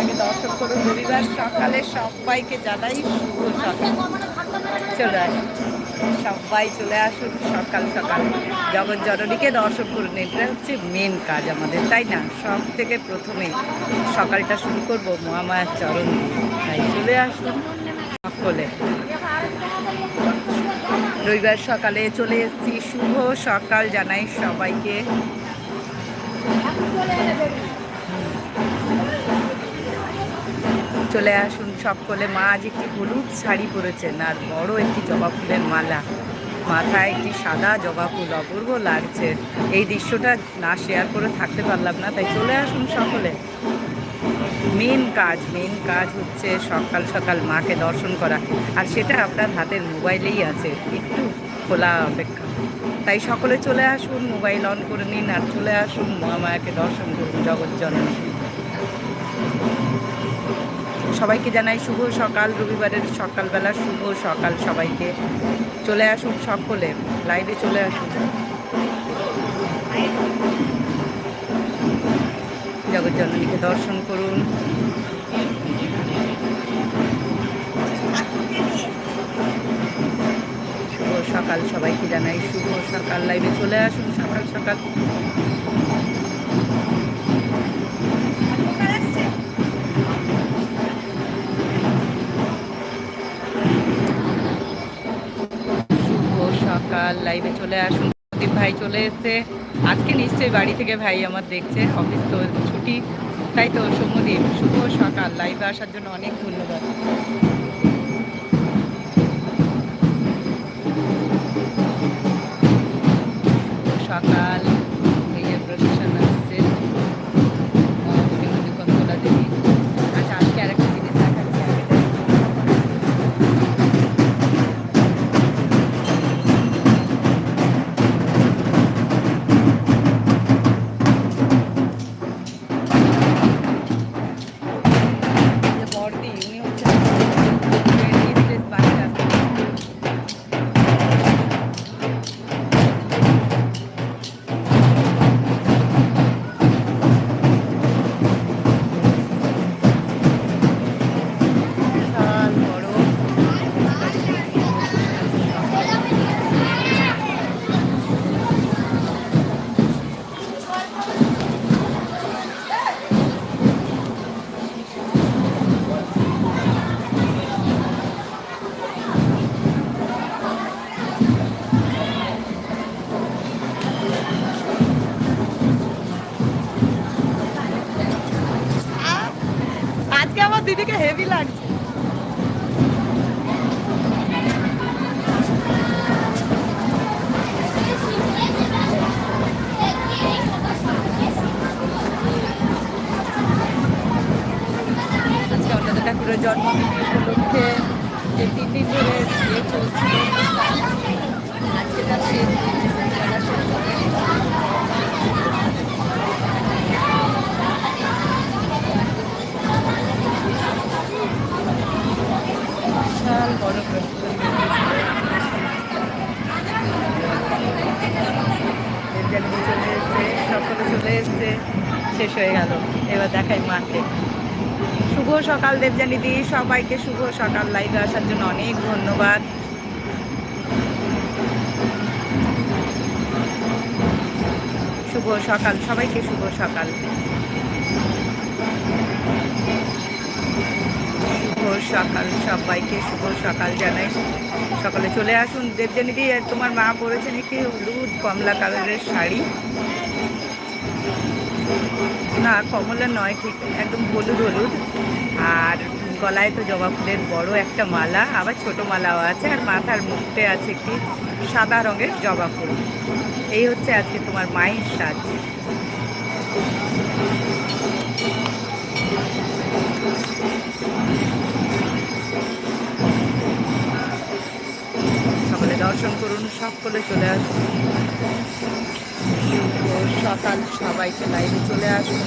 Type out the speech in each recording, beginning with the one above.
আগে দর্শন করুন, রবিবার সকালে সবাইকে জানাই শুভ সকাল। চলে আসুন। সবাই চলে আসুন সকাল সকাল। জগৎ জননীকে দর্শন করুন, এটা হচ্ছে মেন কাজ আমাদের, তাই না? সব থেকে প্রথমে সকালটা শুরু করব মহামায়ার চরণ তাই চলে আসুন সকলে। রবিবার সকালে চলে এসেছি। শুভ সকাল জানাই সবাইকে। চলে আসুন সকলে। মা আজ একটি হলুদ শাড়ি পরেছেন আর বড় একটি জবা ফুলের মালা। মাথায় একটি সাদা জবা ফুল অপূর্ব লাগছে। এই দৃশ্যটা না শেয়ার করে থাকতে পারলাম না, তাই চলে আসুন সকলে। মেন কাজ মেন কাজ হচ্ছে সকাল সকাল মাকে দর্শন করা। আর সেটা আপনার হাতের মোবাইলেই আছে, একটু খোলা অপেক্ষা। তাই সকলে চলে আসুন, মোবাইল অন করে নিন আর চলে আসুন মহামায়াকে দর্শন করুন জগৎ সবাইকে জানাই শুভ সকাল। রবিবারের সকালবেলা শুভ সকাল সবাইকে। চলে আসুন সকলে। লাইভে চলে আসুন। জগৎ জননীকে দর্শন করুন। শুভ সকাল সবাইকে জানাই। শুভ সকাল। লাইভে চলে আসুন সকাল সকাল। লাইভে চলে আসুন। প্রদীপ ভাই চলে এসছে। আজকে নিশ্চয়ই বাড়ি থেকে ভাই আমার দেখছে। অফিস তো ছুটি। তাই তো সৌম্যদীপ, শুভ সকাল। লাইভে আসার জন্য অনেক ধন্যবাদ। সকাল। সকাল দেবজানি দি, সবাইকে শুভ সকাল। লাইভে আসার জন্য অনেক ধন্যবাদ। শুভ সকাল, সবাইকে শুভ সকাল। শুভ সকাল, সবাইকে শুভ সকাল জানাই। সকালে চলে আসুন। দেবজানিদি তোমার মা পরেছেন একটি হলুদ কমলা কালারের শাড়ি। না, কমলা নয়, ঠিক একদম হলুদ হলুদ। আর গলায় তো জবা ফুলের বড় একটা মালা, আবার ছোট মালাও আছে, আর মাথার মুখতে আছে একটি সাদা রঙের জবা ফুল। এই হচ্ছে আজকে তোমার মায়ের সাজ। সকলে দর্শন করুন সকলে চলে আসুন। সকাল সবাইকে লাইভে চলে আসুন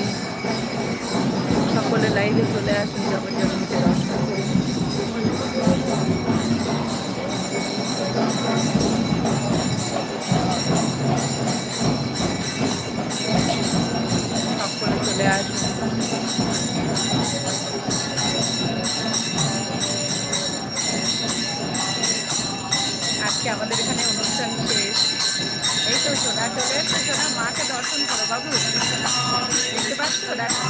সকলে লাইভে চলে জগৎ জননীকে দর্শন করি। সকলে চলে আসুন। সোনা চলে এসছে সোনা মাকে দর্শন করো বাবু দেখতে পাচ্ছ দেখো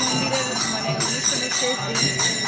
মন্দিরের মানে অনুষ্ঠানের শেষ দিন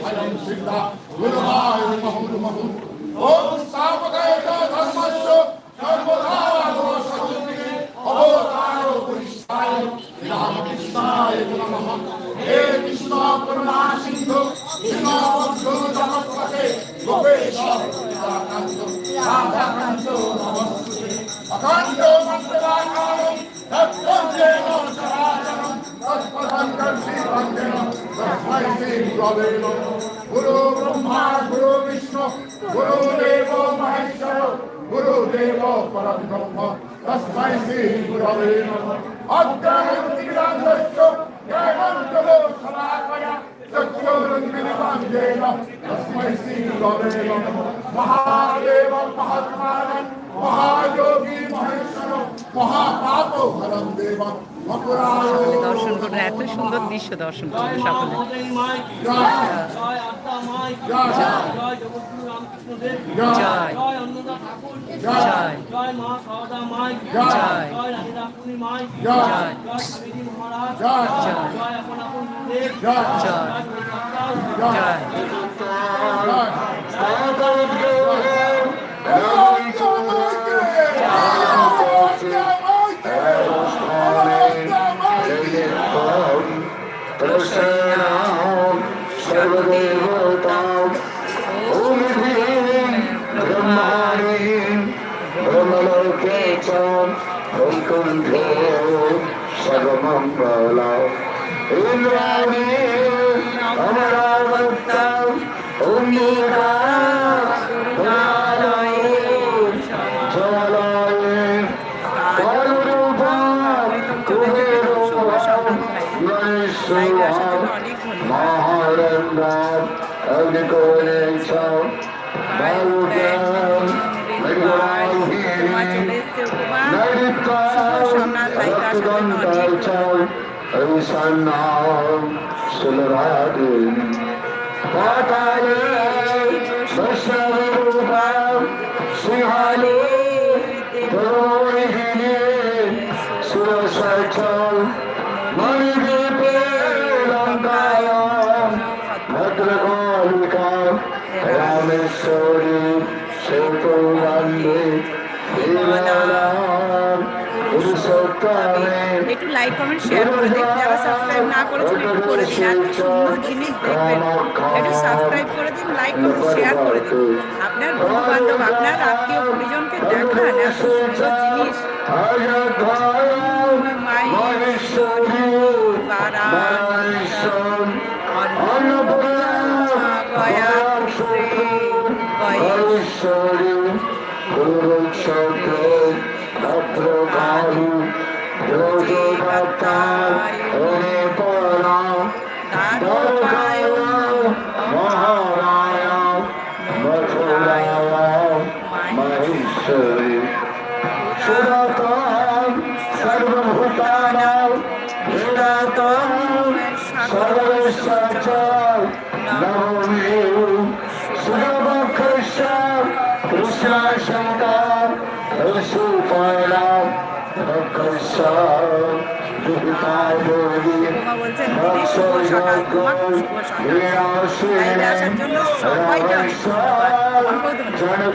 शरणं सिद्धा गुरुवाय नमः नमः ॐ स्थापकाय धर्मस्य सर्वधारादोषकृते अवतारो पुरिष्ठाय रामकृष्णाय नमः हे कृष्ण करुणा सिन्धु कृष्णवन्धो तमस्पते लोकेश्वर राधाकान्तो राधाकान्तो नमस्तुते अकान्तो গবেন গুরু ব্রহ্মা গুরু বিষ্ণু গুরু দেব মহেশ্বর গুরু দেব পরম ব্রহ্ম তস্মাই শ্রী গুরবে নমঃ অজ্ঞানং ত্রিরান্ধশ্চ সমাপয়া সত্যং বিনাম জেন শ্রী গুরবে মহা এত সুন্দর দৃশ্য দর্শন করুন সকলে। জয়। জয় জয়। জয়। জয়। জয়। জয়। জয়। জয়। জয় রানী রাসমণি মাই জয়। জয় স্বামীজি মহারাজ জয়। জয় আপন আপন পাতালে বৈষ্ণবরূপা সিংহালে প্রমোহিনী সুরসচল মণিদ্বীপে লঙ্কায় ভদ্রকালিকা রামেশ্বরী সেতু বন্দে পুরুষোত্তমে একটু লাইক কমেন্ট শেয়ার করে দিন যারা সাবস্ক্রাইব না করেছেন একটু করে দিন এত সুন্দর জিনিস দেখবেন একটু সাবস্ক্রাইব করে দিন লাইক করুন শেয়ার করে দিন আপনার বন্ধু বান্ধব আপনার আত্মীয় পরিজনকে দেখান এত সুন্দর জিনিস মহেশ্বরী বারাণসম শুভ সকাল তোমাকে শুভ সকাল লাইভে আসার জন্য সবাইকে অনেক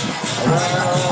আপনারা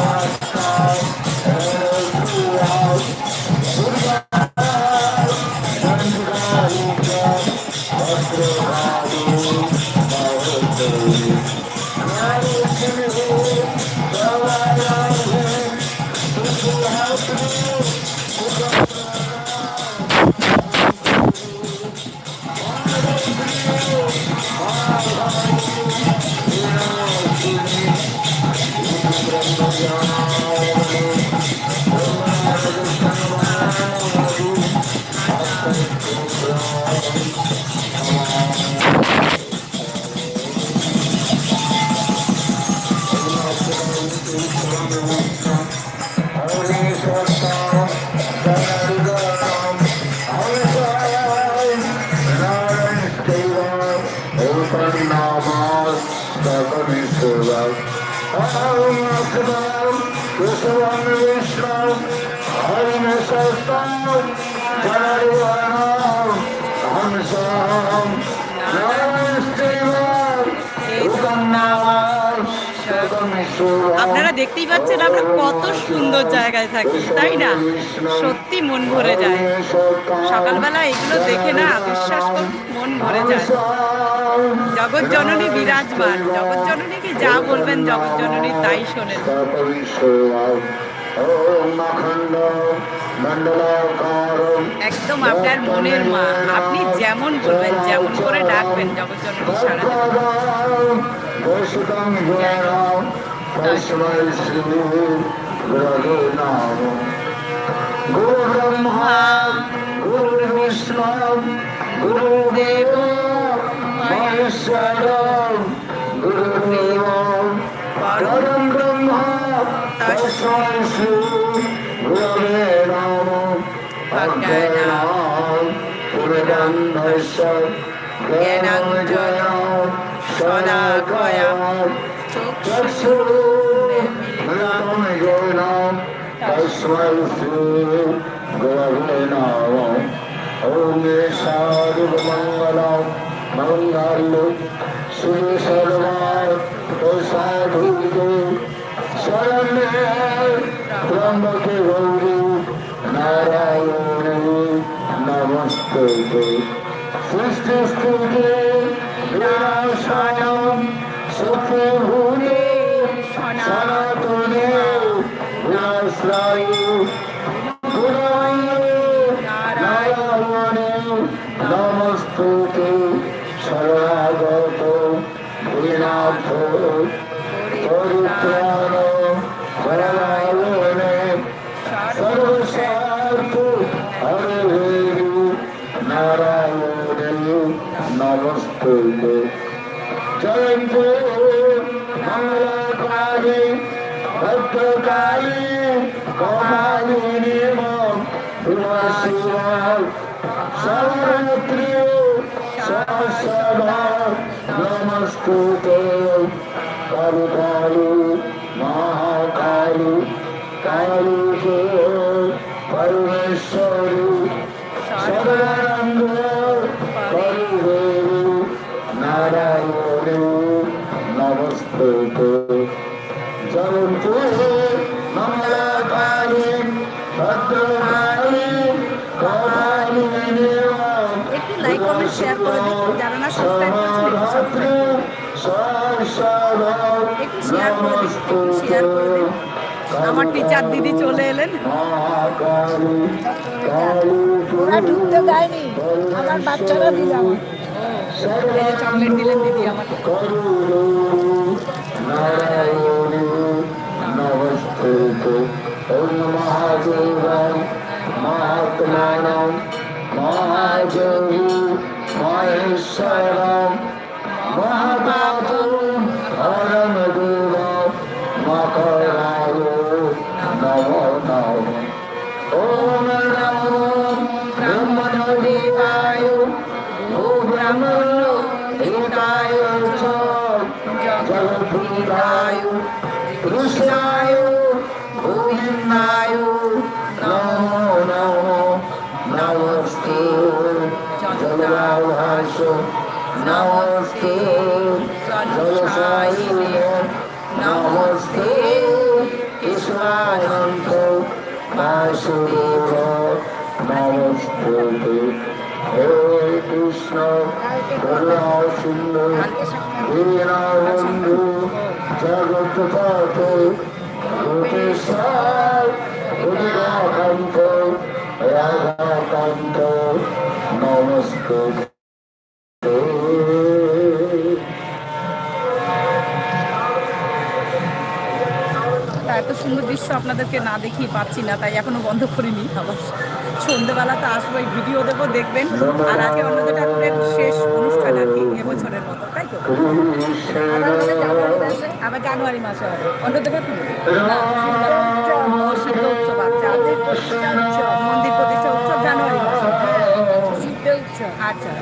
পাচ্ছেন আমরা কত সুন্দর জায়গায় থাকি, তাই না? সত্যি মন ভরে যায়। সকালবেলা এগুলো দেখে না বিশ্বাস করুন, মন ভরে যায়। জগৎ জননী বিরাজমান। জগৎ জননীকে যা বলবেন জগৎ জননী তাই শোনেন। একদম আপনার মনের মা। আপনি যেমন বলবেন, যেমন করে ডাকবেন জগৎ জননী সারা। গুরু ব্রহ্মা গুরু বিষ্ণু গুরুদেব মহেশ্বর গুরুদেব পরম ব্রহ্ম তস্मै শ্রী গুরবে নমঃ অজ্ঞানাম পুরন্দস্য জ্ঞানাঞ্জয় শলাকয়া চক্ষুর্মিলিতম তস্मै শ্রী গুরবে নমঃ ওম সর্বমঙ্গলম মঙ্গল শ্রী সর্বায় সাধুকে শরণে ত্রম্বকে গৌরী নারায়ণে নমস্তে নমস্তুতে শরণাগত দীনাথ পরিত্রাণ পরমায়ণে সর্বস্বার্থ হরে নারায়ণে নমস্তুতে জয়ন্তু মঙ্গলকালী ভদ্রকালী কমালিনী শিবায় সর্বত্রী সদা নমস্তুতে কালী কালী মহাকালী কালী পরমেশ্বরী। সদানন্দ পরিদেবী নারায়ণী নমস্তুতে। শেয়ার করে দিন একটু শেয়ার করে দিন। আমার টিচার দিদি চলে এলেন। ওরা ঢুকতে দেয়নি। আমার বাচ্চারা দিল আমার চকলেট দিলেন দিদি নারায়ণী নমস্তে ওম মহাদেবায় মহাত্মানম নমস্তে জলসায়িনে নমস্তে কৃষ্ণানন্ত বাসুদেব নমস্তে হে কৃষ্ণ করুণা সিন্ধু দীনা বন্ধু জগৎ পথে গোপেশ্বর রাধাকান্ত রাধাকান্ত নমস্তে দৃশ্য আপনাদেরকে না দেখিয়ে পাচ্ছি না, তাই এখনও বন্ধ করিনি আবার। সন্ধ্যেবেলাতে আসব, এই ভিডিও দেবো, দেখবেন। আর আজকে অন্নদা ঠাকুরের শেষ অনুষ্ঠান আর কি, এবছরের মতো, তাই তো? আবার জানুয়ারি মাসে হবে। অন্নদা ঠাকুর সিদ্ধ উৎসব মন্দির প্রতিষ্ঠা উৎসব জানুয়ারি মাসে। সিদ্ধ আচ্ছা।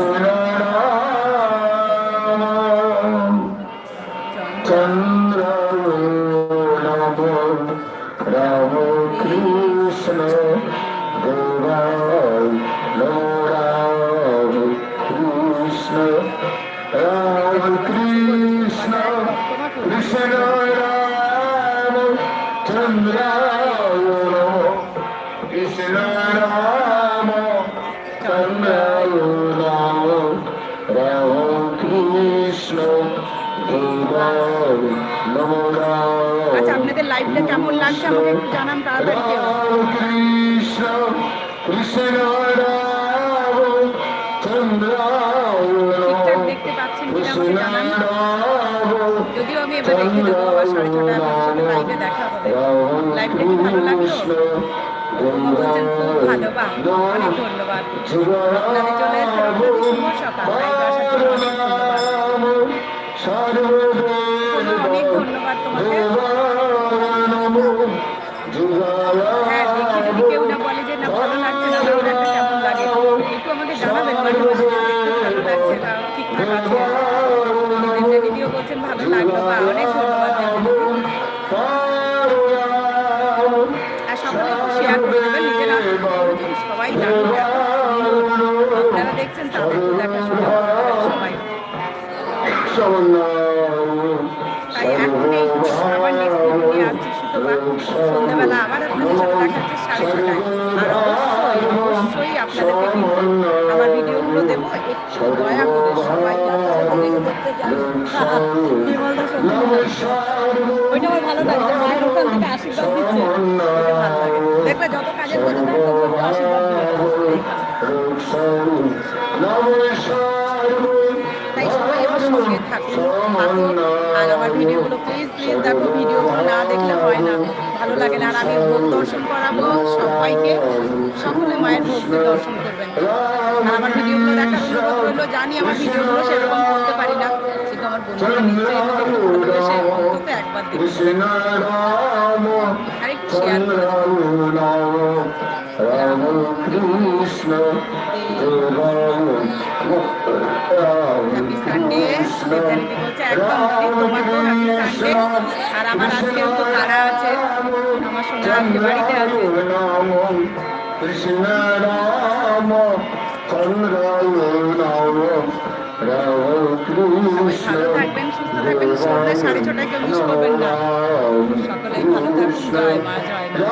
কৃষ্ণ লাগছে আমাকে একটু জানান তাড়াতাড়ি কেউ। ঠিকঠাক দেখতে পাচ্ছেন কিনা আমাকে জানান। যদিও আমি এবার দেখে দেবো আবার সাড়ে ছটায় আপনাদের সাথে লাইভে দেখা হবে। লাইভটা কি ভালো লাগল? বলছেন খুব ভালো বাহ অনেক ধন্যবাদ। আপনাদের চলে এসেছেন আপনাদের শুভ সকাল। লাইভে আসার জন্য অনেক ধন্যবাদ। অনেক ধন্যবাদ তোমাকে শেয়ার করে দেবেন নিজেরা সবাই জানুন আপনারা দেখছেন তাদেরকেও দেখার সুযোগ করে সবাই। তাই এখন এই আবার নেক্সট নিয়ে আসছি শুক্রবার সন্ধ্যাবেলা আবার আপনাদের সাথে দেখা হচ্ছে সাড়ে ছটায়। আর অবশ্যই অবশ্যই আপনাদেরকে কিন্তু আমার ভিডিওগুলো দেবো। একটু দয়া করে সবাই ওইটা আমার ভালো লাগে যে মায়ের ওখান থেকে আশীর্বাদ দিচ্ছে। তাই সবাই আমার সঙ্গে থাকুন। থাকুন আর আমার ভিডিওগুলো প্লিজ প্লিজ দেখো ভিডিওগুলো না দেখলে হয় না। ভালো লাগে না। আর আমি ভোগ দর্শন করাবো সবাইকে। সকলে মায়ের ভোগ দিয়ে দর্শন করবেন। আর আমার ভিডিওগুলো দেখার অনুরোধ রইল জানি আমার ভিডিওগুলো সেরকম করতে পারি না। কিন্তু আমার বন্ধুরা নিশ্চয়ই ভালোবেসে অন্তত একবার দেখবে সানডে বিদ্যারিতি বলছে একদম দিদি তোমাকেও হ্যাপি সানডে আর আমার আজকেও তো তারা আছে আমার সোনা আজকে বাড়িতে আছে। কৃষ্ণ রাম চন্দ্র রাম। রাম কৃষ্ণ ব্যস্ত থাকবেন সন্ধ্যা সাড়ে ছটায় কেউ মিস করবেন না। সকলেই ভালো থাকবেন জয় মা জয় মা।